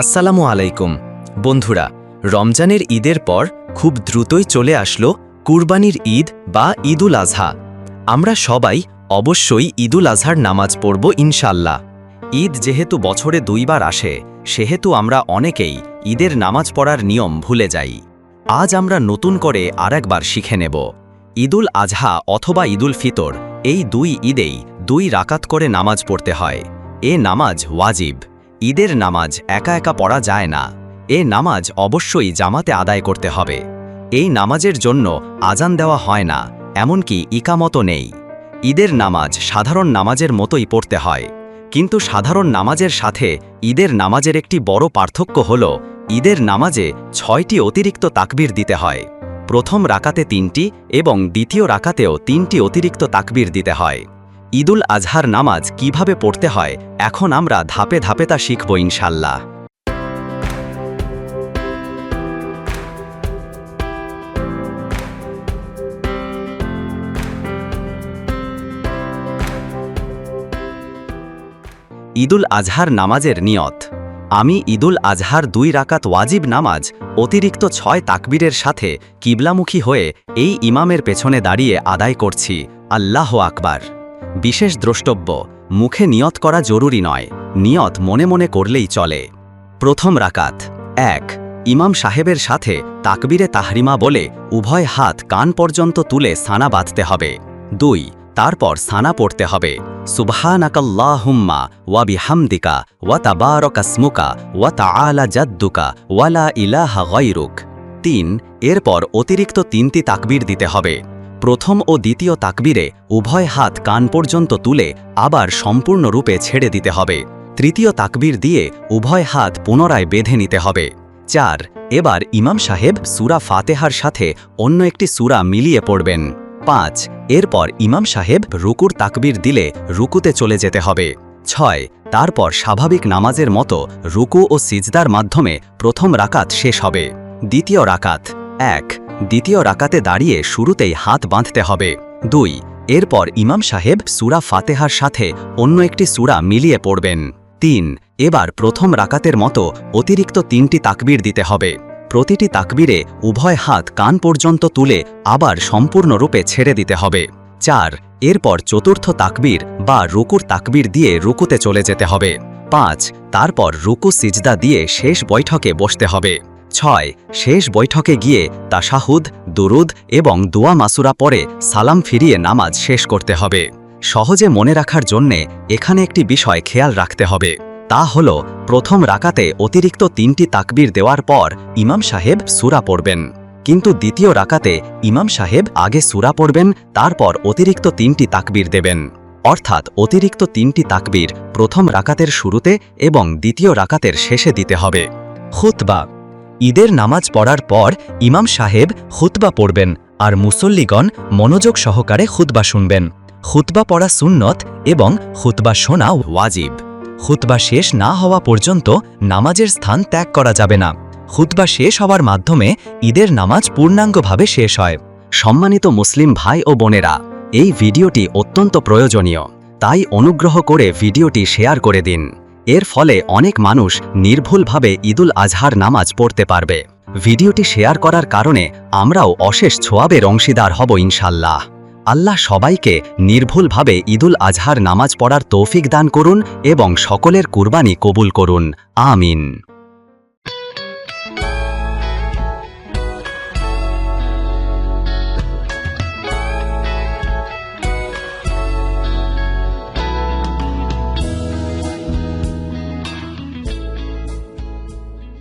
আসসালামু আলাইকুম। বন্ধুরা, রমজানের ঈদের পর খুব দ্রুতই চলে আসলো কুরবানির ঈদ বা ঈদুল আজহা। আমরা সবাই অবশ্যই ঈদুল আজহার নামাজ পড়ব ইনশাল্লাহ ঈদ যেহেতু বছরে দুইবার আসে, সেহেতু আমরা অনেকেই ঈদের নামাজ পড়ার নিয়ম ভুলে যাই। আজ আমরা নতুন করে আরেকবার শিখে নেব। ঈদুল আজহা অথবা ঈদুল ফিতর, এই দুই ঈদেই দুই রাকাত করে নামাজ পড়তে হয়। এ নামাজ ওয়াজিব। ঈদের নামাজ একা একা পড়া যায় না। এ নামাজ অবশ্যই জামাতে আদায় করতে হবে। এই নামাজের জন্য আজান দেওয়া হয় না, এমনকি ইকামতও নেই। ঈদের নামাজ সাধারণ নামাজের মতোই পড়তে হয়। কিন্তু সাধারণ নামাজের সাথে ঈদের নামাজের একটি বড় পার্থক্য হল, ঈদের নামাজে ছয়টি অতিরিক্ত তাকবির দিতে হয়। প্রথম রাকাতে তিনটি এবং দ্বিতীয় রাকাতেও তিনটি অতিরিক্ত তাকবির দিতে হয়। ঈদুল আজহার নামাজ কীভাবে পড়তে হয়, এখন আমরা ধাপে ধাপে তা শিখব ইনশাল্লাহ ঈদুল আজহার নামাজের নিয়ত। আমি ঈদুল আজহার দুই রাকাত ওয়াজিব নামাজ, অতিরিক্ত ছয় তাকবীরের সাথে কিবলামুখী হয়ে এই ইমামের পেছনে দাঁড়িয়ে আদায় করছি। আল্লাহ আকবার। বিশেষ দ্রষ্টব্য, মুখে নিয়ত করা জরুরি নয়, নিয়ত মনে মনে করলেই চলে। প্রথম রাকাত, এক, ইমাম সাহেবের সাথে তাকবিরে তাহরিমা বলে উভয় হাত কান পর্যন্ত তুলে সানা বাঁধতে হবে। দুই, তারপর সানা পড়তে হবে। সুবহানাকাল্লাহুম্মা ওয়া বিহামদিকা ওয়া তাবারাকাসমুকা ওয়া তাআলা জাদ্দুকা ওয়ালা ইলাহা গায়রুক। তিন, এরপর অতিরিক্ত তিনটি তাকবীর দিতে হবে। প্রথম ও দ্বিতীয় তাকবীরে উভয় হাত কান পর্যন্ত তুলে আবার সম্পূর্ণরূপে ছেড়ে দিতে হবে। তৃতীয় তাকবীর দিয়ে উভয় হাত পুনরায় বেঁধে নিতে হবে। চার, এবার ইমাম সাহেব সুরা ফাতেহার সাথে অন্য একটি সুরা মিলিয়ে পড়বেন। পাঁচ, এরপর ইমাম সাহেব রুকুর তাকবীর দিলে রুকুতে চলে যেতে হবে। ছয়, তারপর স্বাভাবিক নামাজের মতো রুকু ও সিজদার মাধ্যমে প্রথম রাকাত শেষ হবে। দ্বিতীয় রাকাত এক দ্বিতীয় রাকাতে দাঁড়িয়ে শুরুতেই হাত বাঁধতে হবে। দুই, এরপর ইমাম সাহেব সুরা ফাতেহার সাথে অন্য একটি সুরা মিলিয়ে পড়বেন। তিন, এবার প্রথম রাকাতের মতো অতিরিক্ত তিনটি তাকবির দিতে হবে। প্রতিটি তাকবিরে উভয় হাত কান পর্যন্ত তুলে আবার সম্পূর্ণরূপে ছেড়ে দিতে হবে। চার, এরপর চতুর্থ তাকবীর বা রুকুর তাকবীর দিয়ে রুকুতে চলে যেতে হবে। পাঁচ, তারপর রুকু সিজদা দিয়ে শেষ বৈঠকে বসতে হবে। ছয়, শেষ বৈঠকে গিয়ে তাশাহুদ, দুরুদ এবং দোয়া মাসুরা পরে সালাম ফিরিয়ে নামাজ শেষ করতে হবে। সহজে মনে রাখার জন্যে এখানে একটি বিষয় খেয়াল রাখতে হবে। তা হল, প্রথম রাকাতে অতিরিক্ত তিনটি তাকবির দেওয়ার পর ইমাম সাহেব সুরা পড়বেন। কিন্তু দ্বিতীয় রাকাতে ইমাম সাহেব আগে সুরা পড়বেন, তারপর অতিরিক্ত তিনটি তাকবির দেবেন। অর্থাৎ অতিরিক্ত তিনটি তাকবির প্রথম রাকাতের শুরুতে এবং দ্বিতীয় রাকাতের শেষে দিতে হবে। খুতবা ঈদের নামাজ পড়ার পর ইমাম সাহেব খুতবা পড়বেন আর মুসল্লিগণ মনোযোগ সহকারে খুতবা শুনবেন। খুতবা পড়া সুন্নত এবং খুতবা শোনা ওয়াজিব। খুতবা শেষ না হওয়া পর্যন্ত নামাজের স্থান ত্যাগ করা যাবে না। খুতবা শেষ হওয়ার মাধ্যমে ঈদের নামাজ পূর্ণাঙ্গভাবে শেষ হয়। সম্মানিত মুসলিম ভাই ও বোনেরা, এই ভিডিওটি অত্যন্ত প্রয়োজনীয়, তাই অনুগ্রহ করে ভিডিওটি শেয়ার করে দিন। এর ফলে অনেক মানুষ নির্ভুলভাবে ঈদুল আজহার নামাজ পড়তে পারবে। ভিডিওটি শেয়ার করার কারণে আমরাও অশেষ ছোয়াবের অংশীদার হব ইনশাল্লাহ আল্লাহ সবাইকে নির্ভুলভাবে ঈদুল আজহার নামাজ পড়ার তৌফিক দান করুন এবং সকলের কুরবানি কবুল করুন। আমিন।